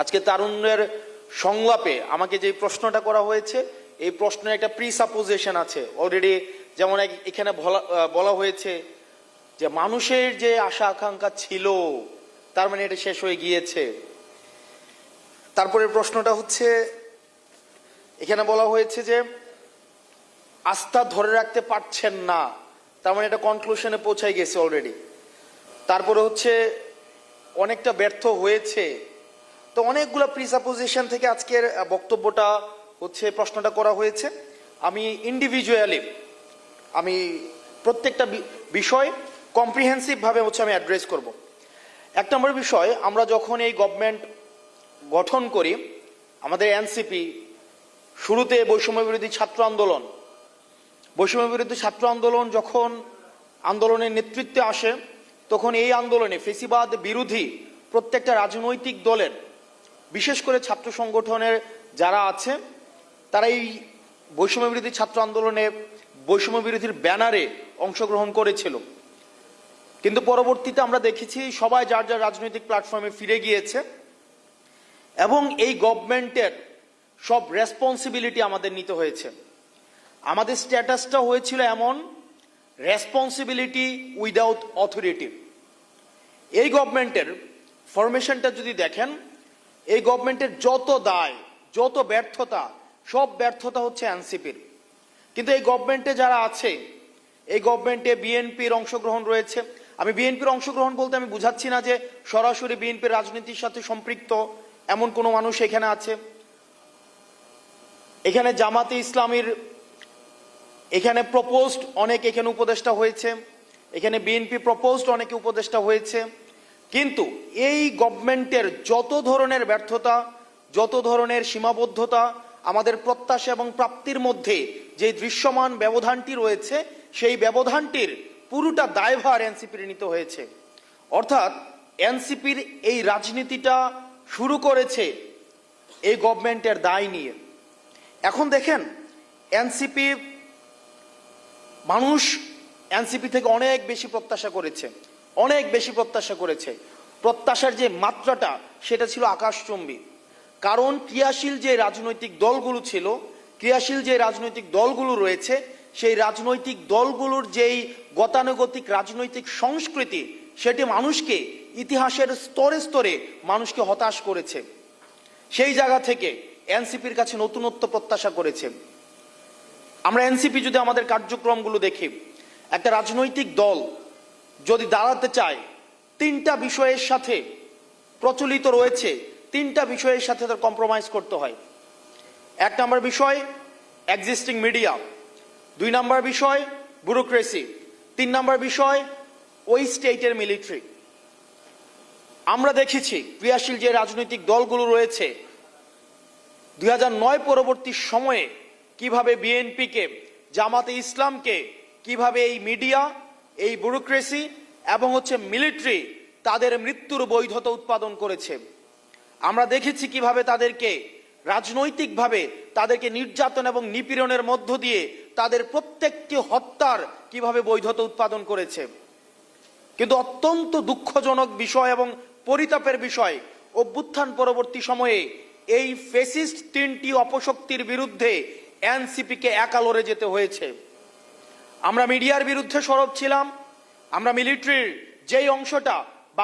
আজকে তারুণ্যের সংলাপে আমাকে যে প্রশ্নটা করা হয়েছে, এই প্রশ্নের একটা প্রি সাপোজিশন আছে। অলরেডি যেমন এখানে বলা হয়েছে যে মানুষের যে আশা আকাঙ্ক্ষা ছিল, তার মানে এটা শেষ হয়ে গিয়েছে। তারপরে প্রশ্নটা হচ্ছে, এখানে বলা হয়েছে যে আস্থা ধরে রাখতে পারছেন না। তার মানে এটা কনক্লুশনে পৌঁছাই গেছে অলরেডি তারপরে হচ্ছে, অনেকটা ব্যর্থ হয়েছে। তো অনেকগুলো প্রিসাপোজিশন থেকে আজকের বক্তব্যটা হচ্ছে, প্রশ্নটা করা হয়েছে। আমি ইন্ডিভিজুয়ালি আমি প্রত্যেকটা বিষয় কম্প্রিহেন্সিভ ভাবে হচ্ছে আমি অ্যাড্রেস করব। এক নম্বর বিষয়, আমরা যখন এই গভর্নমেন্ট গঠন করি, আমাদের এনসিপি শুরুতে বৈষম্য বিরোধী ছাত্র আন্দোলন। বৈষম্য বিরোধী ছাত্র আন্দোলন যখন আন্দোলনের নেতৃত্বে আসে, তখন এই আন্দোলনে ফেসিবাদ বিরোধী প্রত্যেকটা রাজনৈতিক দলের বিশেষ করে ছাত্র সংগঠনের যারা আছে, তারা এই বৈষম্য বিরোধী ছাত্র আন্দোলনে বৈষম্য বিরোধীর ব্যানারে অংশগ্রহণ করেছিল। কিন্তু পরবর্তীতে আমরা দেখেছি সবাই যার যার রাজনৈতিক প্ল্যাটফর্মে ফিরে গিয়েছে এবং এই গভর্নমেন্টের সব রেসপন্সিবিলিটি আমাদের নিতে হয়েছে। আমাদের স্ট্যাটাসটা হয়েছিল এমন, রেসপন্সিবিলিটি উইদাউট অথরিটি। এই গভর্নমেন্টের ফরমেশনটা যদি দেখেন এই গভর্নমেন্টের যত দায়, যত ব্যর্থতা, সব ব্যর্থতা হচ্ছে এনসিপির। কিন্তু এই গভর্নমেন্টে যারা আছে, এই গভর্নমেন্টে বিএনপির অংশগ্রহণ রয়েছে। আমি বিএনপির অংশগ্রহণ বলতে আমি বুঝাচ্ছি না যে সরাসরি বিএনপির রাজনীতির সাথে সম্পৃক্ত এমন কোনো মানুষ এখানে আছে। এখানে জামাতে ইসলামীর, এখানে প্রপোজড অনেক এখানে উপদেষ্টা হয়েছে। এখানে বিএনপি প্রপোজড অনেকে উপদেষ্টা হয়েছে। কিন্তু এই গভর্নমেন্টের যত ধরনের ব্যর্থতা, যত ধরনের সীমাবদ্ধতা আমাদের প্রত্যাশা এবং প্রাপ্তির মধ্যে যে দৃশ্যমান ব্যবধানটি রয়েছে, সেই ব্যবধানটির পুরোটা দায়ভার এনসিপির নিতে হয়েছে। অর্থাৎ এনসিপির এই রাজনীতিটা শুরু করেছে এই গভর্নমেন্টের দায় নিয়ে। এখন দেখেন এনসিপি মানুষ এনসিপি থেকে অনেক বেশি প্রত্যাশা করেছে। অনেক বেশি প্রত্যাশা করেছে। প্রত্যাশার যে মাত্রাটা, সেটা ছিল আকাশচম্বী। কারণ ক্রিয়াশীল যে রাজনৈতিক দলগুলো ছিল, ক্রিয়াশীল যে রাজনৈতিক দলগুলো রয়েছে, সেই রাজনৈতিক দলগুলোর যেই গতানুগতিক রাজনৈতিক সংস্কৃতি, সেটি মানুষকে ইতিহাসের স্তরে স্তরে মানুষকে হতাশ করেছে। সেই জায়গা থেকে এনসিপির কাছে নতুনত্ব প্রত্যাশা করেছে। আমরা এনসিপি যদি আমাদের কার্যক্রমগুলো দেখি, একটা রাজনৈতিক দল যদি দাঁড়াতে চায় তিনটা বিষয়ের সাথে প্রচলিত রয়েছে, তিনটা বিষয়ের সাথে তার কম্প্রোমাইজ করতে হয়। এক নম্বর বিষয় এক্সিস্টিং মিডিয়া দুই নম্বর বিষয় ব্যুরোক্রেসি তিন নম্বর বিষয়, ওই স্টেটের মিলিটারি আমরা দেখেছি ক্রিয়াশীল যে রাজনৈতিক দলগুলো রয়েছে, দুই নয় পরবর্তী সময়ে কীভাবে বিএনপিকে জামাতে ইসলামকে, কীভাবে এই মিডিয়া এই ব্যুরোক্রেসি এবং হচ্ছে মিলিটারি তাদের মৃত্যুর বৈধতা উৎপাদন করেছে। আমরা দেখেছি কীভাবে তাদেরকে রাজনৈতিকভাবে তাদেরকে নির্যাতন এবং নিপীড়নের মধ্য দিয়ে তাদের প্রত্যেকটি হত্যার কীভাবে বৈধতা উৎপাদন করেছে। কিন্তু অত্যন্ত দুঃখজনক বিষয় এবং পরিতাপের বিষয়, অভ্যুত্থান পরবর্তী সময়ে এই ফেসিস্ট তিনটি অপশক্তির বিরুদ্ধে এনসিপিকে একা যেতে হয়েছে। আমরা মিডিয়ার বিরুদ্ধে সরব ছিলাম আমরা মিলিটারির যেই অংশটা